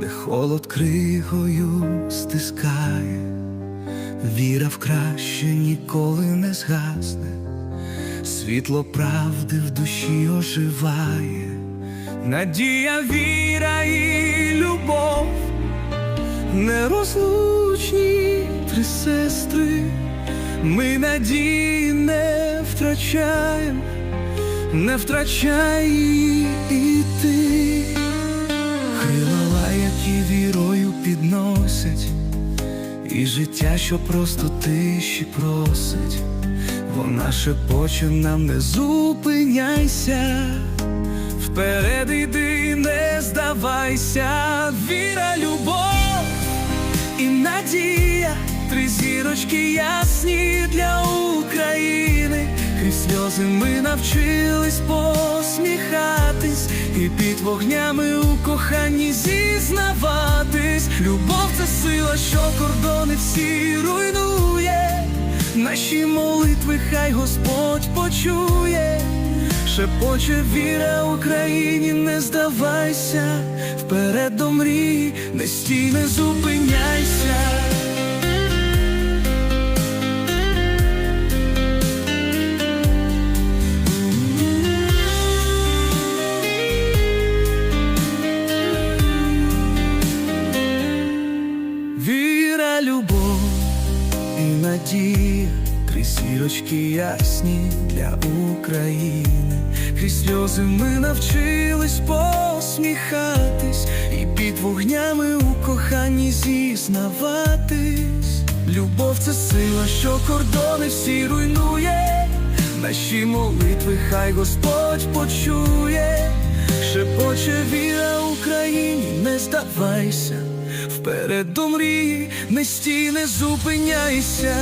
де холод кригою стискає, віра в краще ніколи не згасне, світло правди в душі оживає, надія, віра і любов, нерозлучні три сестри, ми надії не втрачаємо, не втрачай і ти. Які вірою підносять, і життя, що просто тиші просить, вона шепоче нам не зупиняйся, вперед іди, не здавайся, віра, любов і надія, три зірочки ясні для України. Крізь сльози ми навчились посміхатись, і під вогнями у коханні зізнаватись. Любов це сила, що кордони всі руйнує. Наші молитви хай Господь почує. Шепоче віра Україні, не здавайся, вперед до мрії, не стій, не зупиняйся. Надія, три сірочки ясні для України. Крізь сльози ми навчились посміхатись, і під вогнями у коханні зізнаватись. Любов це сила, що кордони всі руйнує. Наші молитви хай Господь почує, шепоче віра Україні, не здавайся, вперед до не стій, не зупиняйся.